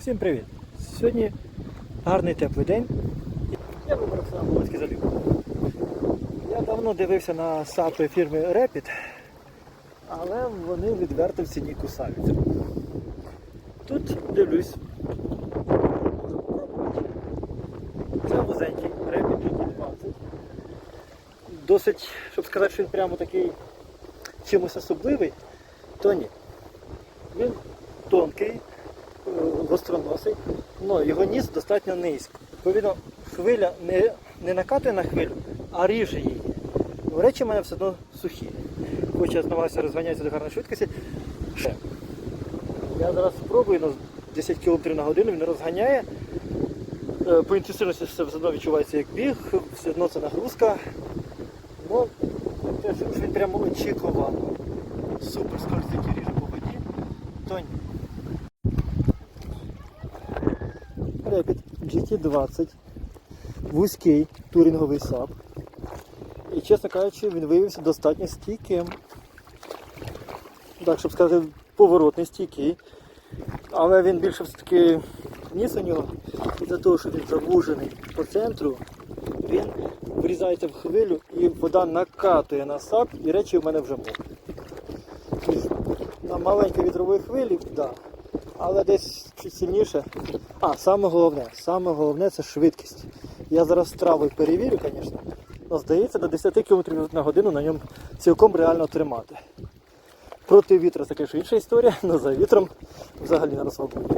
Всім привіт! Сьогодні гарний теплий день. Я вибрав на Волинський залів. Я давно дивився на сапи фірми Rapid, але вони відверто в ціні кусаються. Тут дивлюсь. Це вузенький Rapid 20. Досить, щоб сказати, що він прямо такий чимось особливий, то ні. Він тонкий, гостроносий, але його ніс достатньо низько. Відповідно, хвиля не, не накатує на хвилю, а ріже її. Ну, Речі в мене все одно сухі. Хоч я намагаюся розганятися до гарної швидкості. Ще. Я зараз спробую на 10 км на годину, він розганяє. Е, По інтенсивності все одно відчувається як біг, все одно це нагрузка. Ну, він прямо очікувано. Супер скорості ріже по воді, то ні. Rapid GT20. Вузький турінговий сап. І, чесно кажучи, він виявився достатньо стійким. Так, щоб сказати, поворотний стійкий. Але він більше все-таки ніс у нього. Із-за того, що він завужений по центру, він врізається в хвилю і вода накатує на сап, і речі в мене вже мокрі. На маленькій вітровій хвилі, так. Да. Але десь сильніше. А, саме головне, саме головне це швидкість. Я зараз травою перевірю, звісно. Але здається, до 10 км на годину на ньому цілком реально тримати. Проти вітра це, звісно, інша історія, але за вітром взагалі на розслабленні.